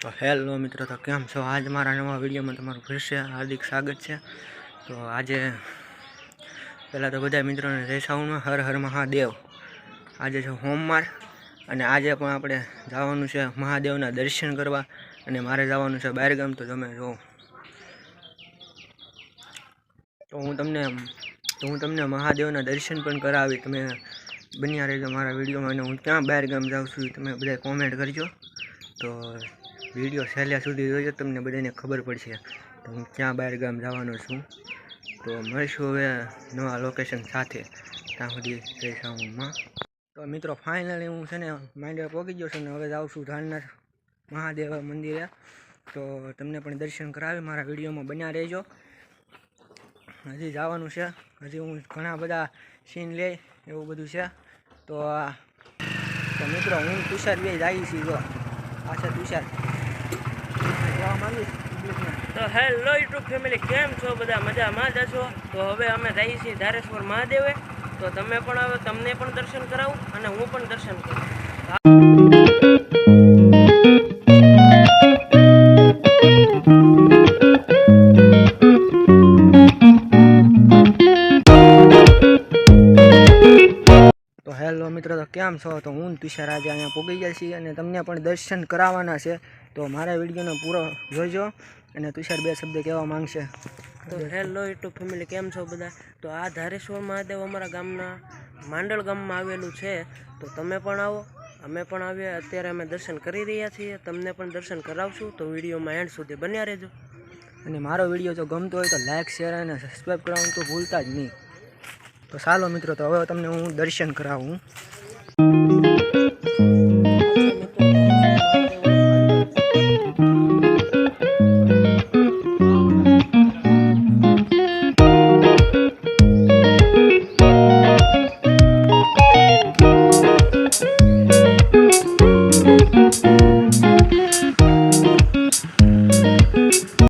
તો હેલો મિત્રો, તો કેમ છો? આજ મારા નવા વિડીયોમાં તમારું ફિર છે હાર્દિક સ્વાગત છે. તો આજે પહેલાં તો બધા મિત્રોને જય હર હર મહાદેવ. આજે છે હોમવાર અને આજે પણ આપણે જવાનું છે મહાદેવના દર્શન કરવા અને મારે જવાનું છે બહારગામ તો તમે જો, તો હું તમને, તો હું તમને મહાદેવના દર્શન પણ કરાવી. તમે બન્યા રહેજો મારા વિડીયોમાં અને હું ક્યાં બહારગામ જાઉં છું તમે બધા કોમેન્ટ કરજો. તો વીડિયો સહેલા સુધી જોજો, તમને બધાને ખબર પડશે તો હું ક્યાં બહાર ગામ જવાનો છું. તો મળીશું હવે નવા લોકેશન સાથે. ત્યાં સુધી સાઉન્ડમાં તો મિત્રો ફાઇનલી હું છે ને માંડવે પહોંચી ગયો છું ને હવે જાઉં છું ધાનનાથ મહાદેવ મંદિરે. તો તમને પણ દર્શન કરાવી મારા વિડીયોમાં બન્યા રહેજો. હજી જવાનું છે. હજી હું ઘણા બધા સીન લે એવું બધું છે. તો મિત્રો, હું તુષાર બે જાય છીએ જો. આ છે તુષાર? તો હેલો યુટ્યુબ ફેમિલી કેમ છો બધા? મજામાં જ છો? તો હવે અમે જઈએ છીએ ધારેશ્વર મહાદેવે. તો તમે પણ હવે તમને પણ દર્શન કરાવું અને હું પણ દર્શન કરું. તો હેલો મિત્રો, તો કેમ છો? તો હું તુષાર આજે અહીંયા પોગી ગયા છીએ અને તમને પણ દર્શન કરાવવાના છે. તો મારા વિડીયોને પૂરો જોજો અને તુષાર બે શબ્દ કહેવા માંગશે. તો હેલો યુટ્યુબ ફેમિલી કેમ છો બધા? તો આ ધારેશ્વર મહાદેવ અમારા ગામના માંડળ ગામમાં આવેલું છે. તો તમે પણ આવો. અમે પણ આવીએ. અત્યારે અમે દર્શન કરી રહ્યા છીએ. તમને પણ દર્શન કરાવશું. તો વિડીયોમાં એન્ડ સુધી બન્યા રહેજો. અને મારો વીડિયો જો ગમતો હોય તો લાઇક શેર અને સબસ્ક્રાઈબ કરવાનું તો ભૂલતા જ નહીં. તો ચાલો મિત્રો તો હવે તમને હું દર્શન કરાવું.